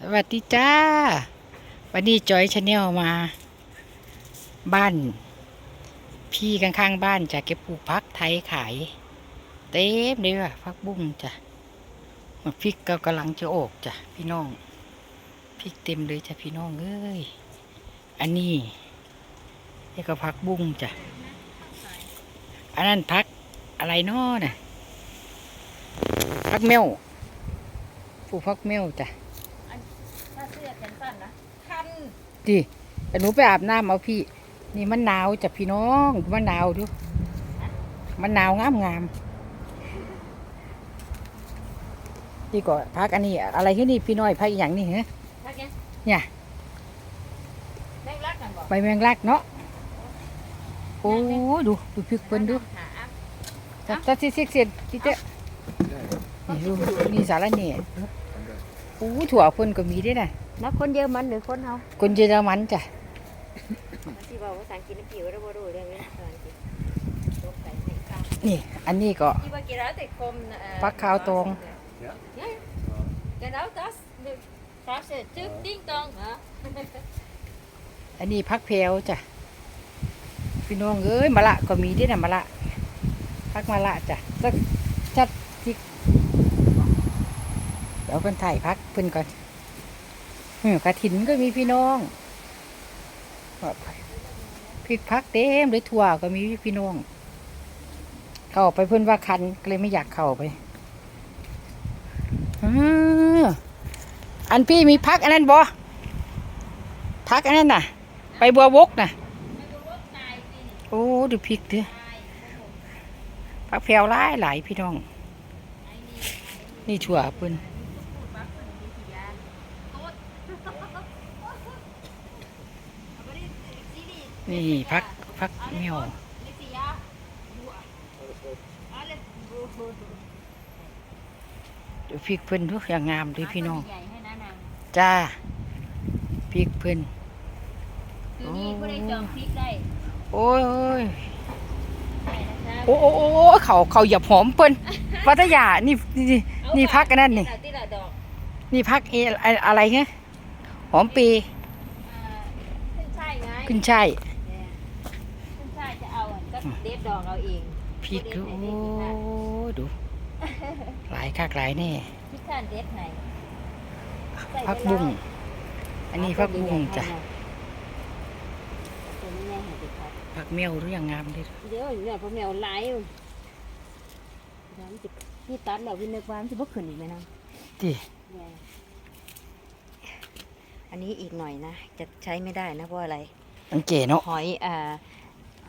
สวัสดีจ้า วันนี้จอยชาแนลมา บ้าน พี่ข้างๆบ้านจะเก็บปลูกพักไทยขาย เต็มเลยว่ะพักบุ้งจ้ะมดพริกก็กำลังจะออกจ้ะพี่น้องพริกเต็มเลยจ้ะพี่น้องเอ้ยอันนี้นี่ก็พักบุ้งจ้ะอันนั้นพักอะไรน้อน่ะพักเมวปลูกพักเมวจ้ะ นสั้นนะคันดิแต่หนูไปอาบน้ำเอาพี่ นี่มันหนาวจ้ะพี่น้องมันหนาวดูมันหนาวงามงามดีกว่าพักอันนี้ อะไรที่นี่พี่น้อยพักอหย่างนี้เหรอทักยังเนี่ยแม่งรักกันบอกใบแมงลักเนาะโอ้ดูดูพริกเพิ่นดูหาอัพจับจับสิสิเสียนที่เจ๊นี่ดูนี่สารเนี่ยโอ้ถั่วเพิ่นก็มีด้วยนะ นักคนเยอรมันหรือคนเฮาคนเยอรมันจ้ะที่บอกภาษาอังกฤษผิวแล้วบ่รู้เรื่องนี้ภาษาอังกฤษตกใจในข้าวนี่อันนี้ก็ที่ว่ากี่แล้วแต่คมฟักขาวตอง Genau das. Frage, Typ Ding Dong. Ja. อันนี้พักเพลวจ้ะ พี่น้องเอ้ยมะละก็มีด้วยนะมะละ พักมะละจ้ะสักจัดที่เดี๋ยวเพิ่นถ่ายพักเพิ่นก่อนอืม กระถินก็มีพี่น้องพริกพักเต็มเลยถั่วก็มีพี่น้อง เข้าไปเพิ่อนว่าคันก็เลยไม่อยากเข้าไปออันพี่มีพักอันนั้นบ่พักอันนั้นน่ะ ไปบัววกน่ะ โอ้ดูพริกเด้อผักแพรวหลายหลายพี่น้อง นี่ถั่วเพิ่อน นี่พักพักเมียวดูพริกเพิ่นทุกอย่างงามเลยพี่น้องใหญ่ให้นะนางจ้าพริกเพิ่นตัวนี้ก็ได้จองพริกได้ โอ้ยโอ้ยได้นะคะโอ้โอ้โอ้โอ้เขาเขาเหยียบหอมเพิ่นวัตยานี่นี่นี่พักกันนั่นนี่ที่ละดอกนี่พักเออะอะไรเงี้ยหอมปีอ่าขึ้นช่ายไงขึ้นช่าย เนี่ยขึ้นช่ายจะ เอาอะก็เด็ดดอกเอาเองพริกเด็ดโอ้ไหนเด็ดไหนดู หลายคักหลายแน่พริกท่านเด็ดไหนใส่พักไปแล้วบุ้งอันนี้พักบุ้งจ้ะตัวนี้แม่ให้เด็ดครับพักเมียวหรือยังงามดิเดี๋ยวเนี่ยพ่อแมวไล่อยู่เดี๋ยวมันจะนี่ตัดแล้ววินเนกวามันจะบ่ขึ้นอีกไหมนะดิเนี่ยอันนี้อีกหน่อยนะ จะใช้ไม่ได้นะเพราะอะไรมันเก๋เนาะหอยอ่า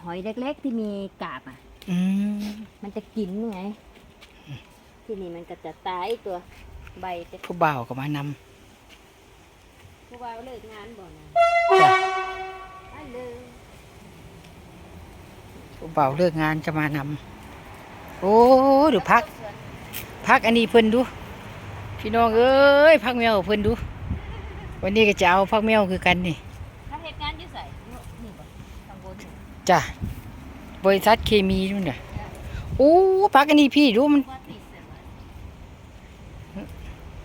หอยเล็ก ๆ ที่มีกาบอะ อืมมันจะกินไง ที่นี่มันก็จะตายตัว ใบจะผู้บ่าวก็มานผู้ว่าเลิกงานบ่นะำจ้ะอันเลยผู้บ่าวเลิกงานจะมานำโอ้ดูพัก พักอันนี้เพิ่นดู พี่น้องเอ้ยพักเมียวเพิ่นดู วันนี้ก็จะเอาพักเมียวคือกันนี่ ถ้าเหตุงานอยู่ใส่นี่บ่ข้างบนนี่ จ้ะบริษัทเคมีนู่นน่ะโอ้พักอันนี้พี่ดูมันว่าติดเสร็จแล้ว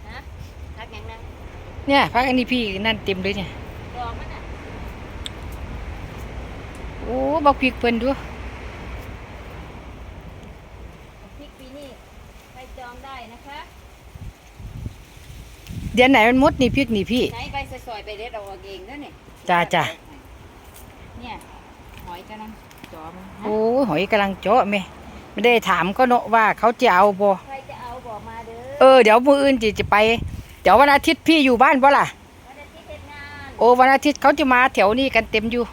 นะทักยังนะเนี่ยพักอันนี้พี่นั่นเต็มเลยเนี่ยดอกมันอะโอ้บักพริกเพิ่นดูพริกปีนี้ไปจองได้นะคะเดือนไหนมันหมดนี่พริกนี่พี่ไหนใบซอยๆไปเด็ดเอาเองเด้อนี่จ้าจ้าเนี่ยห อยกำลังจอมันนะโอ้หอยกำลังเจาะแม่ไม่ได้ถามก็เนาะว่าเขาจะเอาบ่ใครจะเอาบอกมาเด้อเออเดี๋ยวมื้ออื่นจิจะไป เดี๋ยววันอาทิตย์พี่อยู่บ้านบ่ล่ะวันอาทิตย์เฮ็ดงานโอ้วันอาทิตย์เขาจะมาแถวนี้กันเต็มอยู่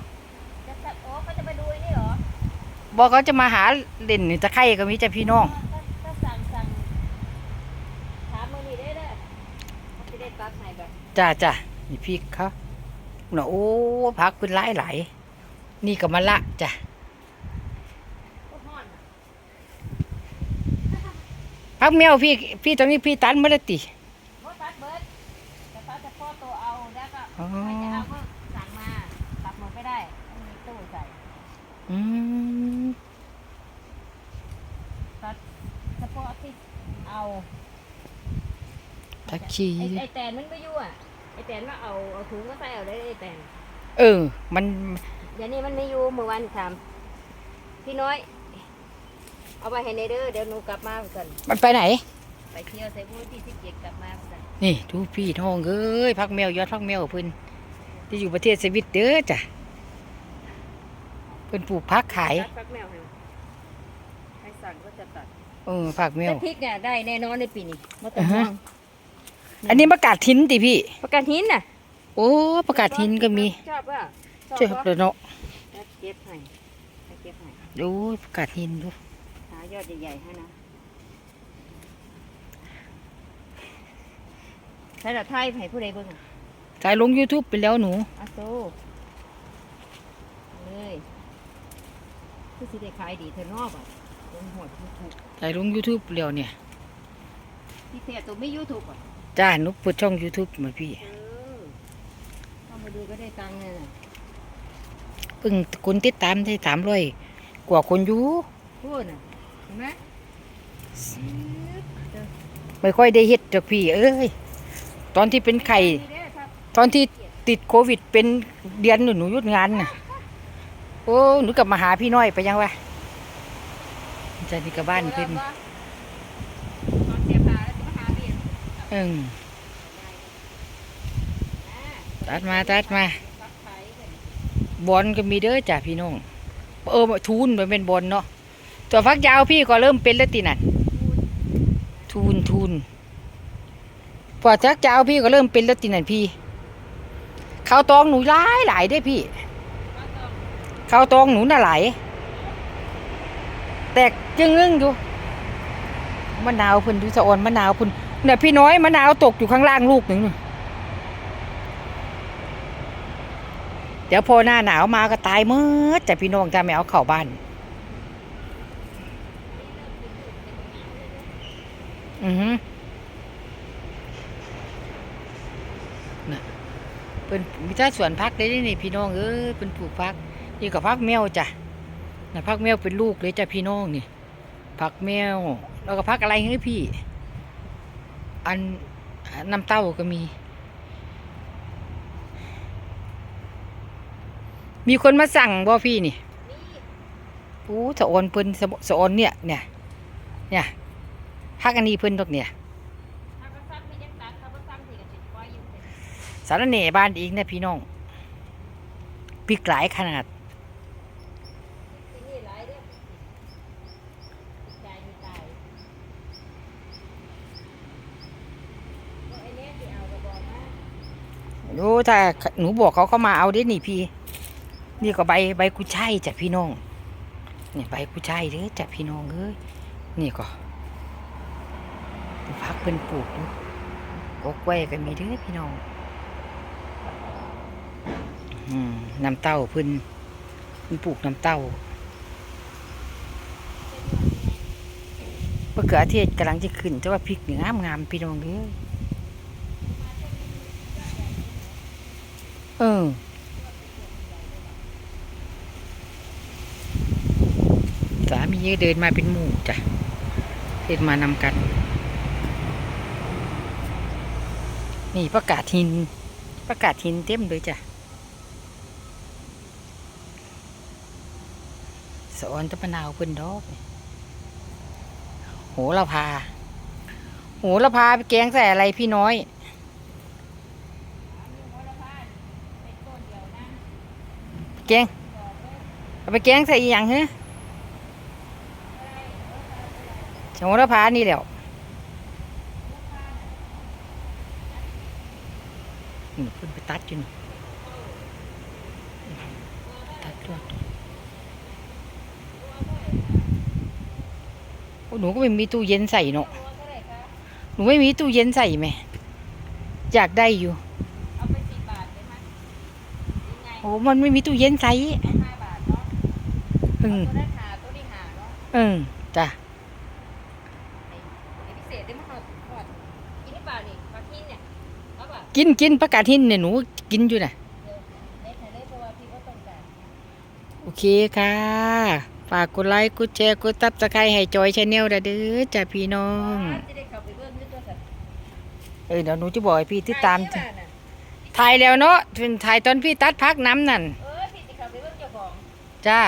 จะสักโอ้เขาจะมาดูไอ้นี่เหรอบอกเขาจะมาหาเล่นนี่ตะไคร่ก็มีจ้ะพี่น้องก็ก็สั่งสั่งถามมือนี่ได้เด้อเขาจะได้ปักให้แบบจ้าจ้านี่พริกเขาน่ะโอ้พักเป็นหลายหลายๆ นี่ก็มะละจ้ะก็ฮ้อนน่ะพักแมวพี่พี่ตอนนี้พี่ตันมาแล้วติบ่ตัดเบิดแต่เขาจะพ่อตัวเอาแล้วก็อ๋อใครจะเอาก็สั่งมาตัดหมดไม่ได้ไม่มีตู้ใส่อืมตัดเฉพาะที่เอาทักชีไอ้ไอ้แตนมันไม่อยู่อะอ้แตนว่าเอาเอาถุงก็ใส่เอาได้ไอ้แตนเออ มันเดี๋ยวนี้มันไม่อยู่เมื่อวานถามพี่น้อย เอาไปให้ในเด้อเดี๋ยวหนูกลับมาก่อนมันไปไหน ไปเที่ยวใส่บูที่สิบเจ็ดกลับมาก่อนนี่ดูพี่น้องเอ้ยพักแมวยอดพักแมวเพิ่นที่อยู่ประเทศสวิตเด้อจ้ะเพิ่นปลูกพักขายตัดฟักแมวให้ใครสั่งก็จะตัดเออผักแมว แต่พริกเนี่ยได้แน่นอนในปีนี้ไม่ต้องอ่าฮะ ห่วงอันนี้ประกาศทิ้นติพี่ ประกันหินน่ะโอ้ประกาศทิ้นก็มีชอบป่ะชอบ เจ้าปะเด้อเนาะแล้วเก็บให้แล้วเก็บให้ดูประกาศทิ้นดูหายอดใหญ่ๆให้นะใช้ดอกไทยให้ผู้ใดเบิ่งอะถ่ายลง YouTube ไปแล้วหนูอาโซเลยคือสิได้ขายดีเธอนอกอะลงหัวถูกถ่ายลง YouTube ไปแล้วเนี่ยๆที่เสียตัวไม่ยูทูบอะจ้าหนูเปิดช่อง YouTube มาพี่เออเข้ามาดูก็ได้ตังค์เนี่ยน่ะ เพิ่งคนติดตามได้สามร้อยกว่าคนอยู่พูดน่ะเห็นไหมไม่ค่อยได้เฮ็ดจากพี่ เอ้ย ตอนที่เป็นไข่ ตอนที่ติดโควิดเป็นเดือนหนูหนูหยุดงานน่ะ โอ้ หนูกลับมาหาพี่น้อยไปยังวะจะนี่กับบ้านเพิ่นตอนเสียผ้าแล้วจะมาหาเบียร์เอิงตัดมาตัดมาซักไข่กัน บอลก็มีเด้อจ้ะพี่น้อง เออทูนมันเป็นบอลเนาะตัวฟักยาวพี่ก็เริ่มเป็นแล้วตินั่นทูนทูนพอจักยาวพี่ก็เริ่มเป็นแล้วตินั่นพี่ข้าวตองหนูหลายหลายเด้พี่ก็ต้องข้าวตองหนูน่ะหลายแตกจึงอึ้งอยู่มะนาวพิ่นดูสะออนมะนาวพิ่นเนี่ยพี่น้อยมะนาวตกอยู่ข้างล่างลูกหนึ่งน่ะ เดี๋ยวพอหน้าหนาวมาก็ตายเมื่อแต่พี่น้องจะไม่เอาเข้าบ้าน อือฮึน่ะเป็นมีแต่สวนพักได้นี่พี่น้องเอ้ยเป็นปลูกพักนี่กับพักแมวจ้ะน่ะพักแมวเป็นลูกเลยจ้ะพี่น้องนี่พักแมว แล้วก็พักอะไรเฮ้ยพี่ อันน้ำเต้าก็มี มีคนมาสั่งบ่พี่นี่นี่โอ้สะออนเพิ่นสะสะออนเนี่ย เนี่ย เนี่ยพักอันนี้เพิ่นดอกเนี่ยสารเน่บ้านอีกนี่ยพี่น้องปีกหลายขนาดโอ้ถ้าหนูบอกเขาเข้ามาเอาได้หนี่พี่ นี่ก็ใบใบกุช่ายจ้ะพี่น้องเนี่ยใบกุช่ายเด้อจ้ะพี่น้องเอ้ยนี่ก็พักเป็นปลูกดูกกไว้ก็มีเด้อพี่น้องน้ำเต้าเพิ่นเพิ่นปลูกน้ำเต้ามะเขือเทศกำลังจะขึ้นแต่ว่าพริกงามงามพี่น้องเอ้ยเออ สามีเดินมาเป็นหมู่จ้ะเดินมานำกัน นี่ประกาศหินประกาศหินเต็มเลยจ้ะสอนตะปนาวเพิ่นดอกโหระพาโหระพาไปแกงใส่อะไรพี่น้อยแกงเอาไปแกงใส่อีหยังเฮะ โหระพานี่แหล้วนี่เพิ่นไปตัดอยู่นี่ตัดตัวโอ้หนูก็ไม่มีตู้เย็นใส่เนาะตัวเท่าไหร่คะหนูไม่มีตู้เย็นใส่ไหมอยากได้อยู่เอาไปสี่บาทเลยมั้ยยังไงโอ้มันไม่มีตู้เย็นใส่เอาห้าบาทเนาะอืมตัวได้หาตัวนี้หาเนาะเออจ้ะ ไอ้ไอ้พิเศษได้มาหอดหอดกินหรือเปล่านี่ปลาทิ้นเนี่ยเอาเปล่ากินกินประกาศหินเนี่ยหนูกินอยู่น่ะ เดี๋ยวเล็กให้เล็กเพราะว่าพี่ก็ต้องการ โอเคค่ะ ฝากกดไลค์กดแชร์กดตับสไครให้จอยชาแนลเด้อจ้ะพี่น้อง จะได้เข้าไปเบิ่งด้วยตัวสัตว์เออเดี๋ยวหนูจะบอกให้พี่ติดตามจ้ะหลายเด้อน่ะถ่ายแล้วเนาะเป็นถ่ายตอนพี่ตัดพักน้ำนั่น เออพี่สิเขาไปเบิ่งเจ้าของ จ้า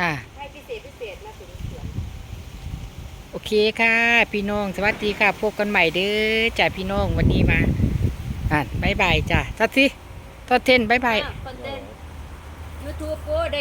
อ่า ให้พิเศษพิเศษมาถึงสวน โอเคค่ะ พี่น้องสวัสดีค่ะ พบกันใหม่เด้อจ้าพี่น้องวันนี้มาอ่านบายบายจ้าทัดสิทอดเทนบายบาย คอนเทนต์ยูทูบกูได้